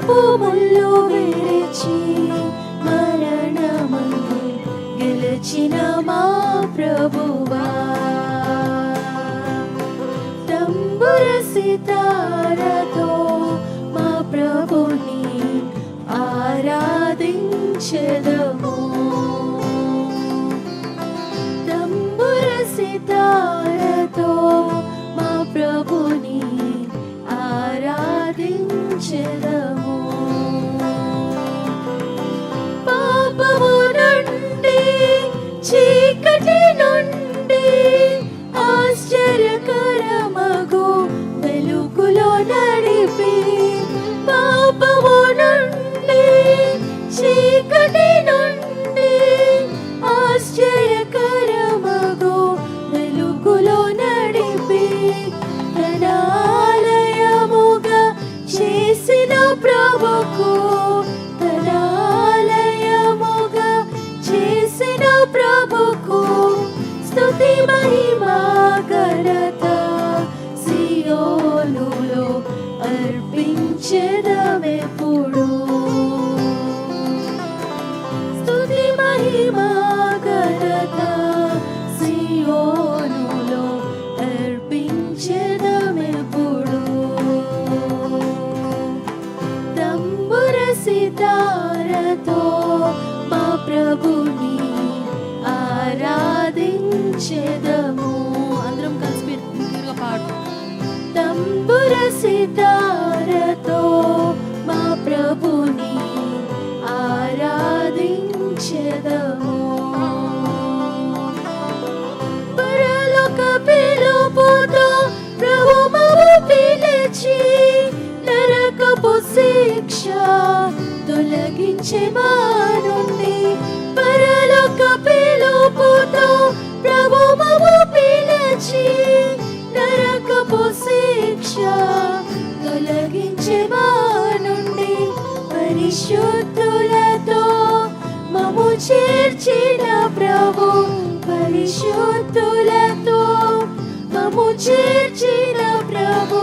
పాపపు మల్లో విడిచి మరణమందు గెలిచిన మా ప్రభువా. తంబుర సితారతో మా ప్రభుని ఆరాధించదము. తంబుర సితారతో మా ప్రభుని ఆరాధించదము. 觉得 నుంచి మానుండి పరలోక పిలుపుతో ప్రభువు పిలిచి నరకపు శిక్ష తొలగించి మానుండి పరిశుద్ధులతో మము చేర్చిన ప్రభు పరిశుద్ధులతో మము చేర్చిన ప్రభు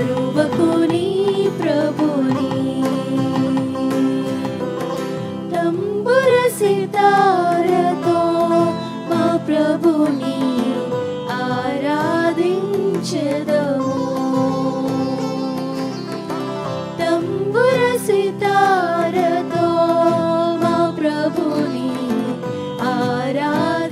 మరువకు ప్రభుని. తంబుర సితారతో మా ప్రభుని ఆరాధించెదము. తంబుర సితారతో మా ప్రభుని ఆరాధించెదము.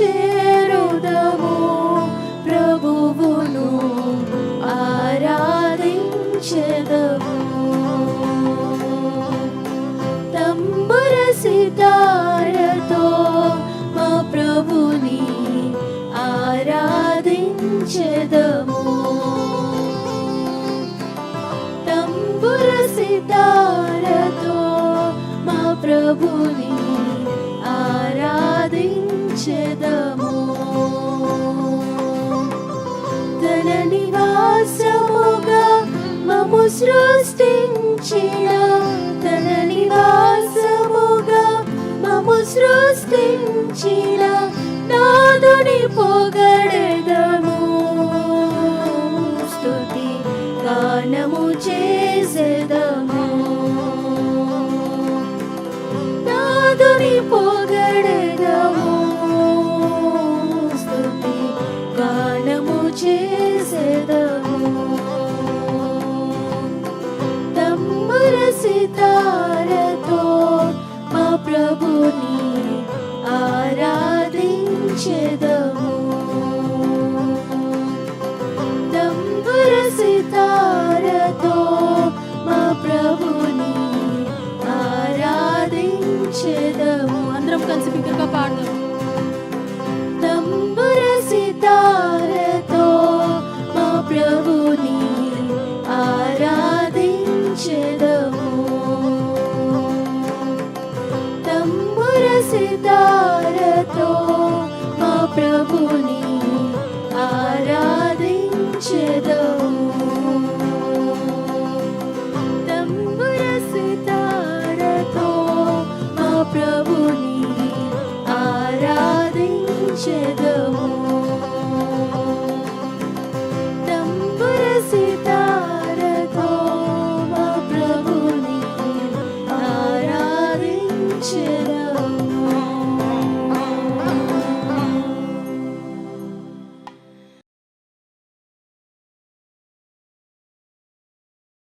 చేరుదము. ప్రభువును ఆరాధించెదము. తంబుర సితారతో మా ప్రభుని ఆరాధించెదము. తంబుర సితారతో మా ప్రభుని ఆరాధించెదము తన నివాసముగా మము సృష్టించిన తన నివాసముగా మము సృష్టించిన నాదుని పొగడదము. స్థుతి గానము చేసేదము. నాదుని పొగడెదము ఆరాధించెదము ప్రభుని ఆరాధించెదము. అందరం కలిసి బిగ్గరగా పాడదాం. తంబుర సితారతో మా ప్రభుని ఆరాధించెదము. 觉得。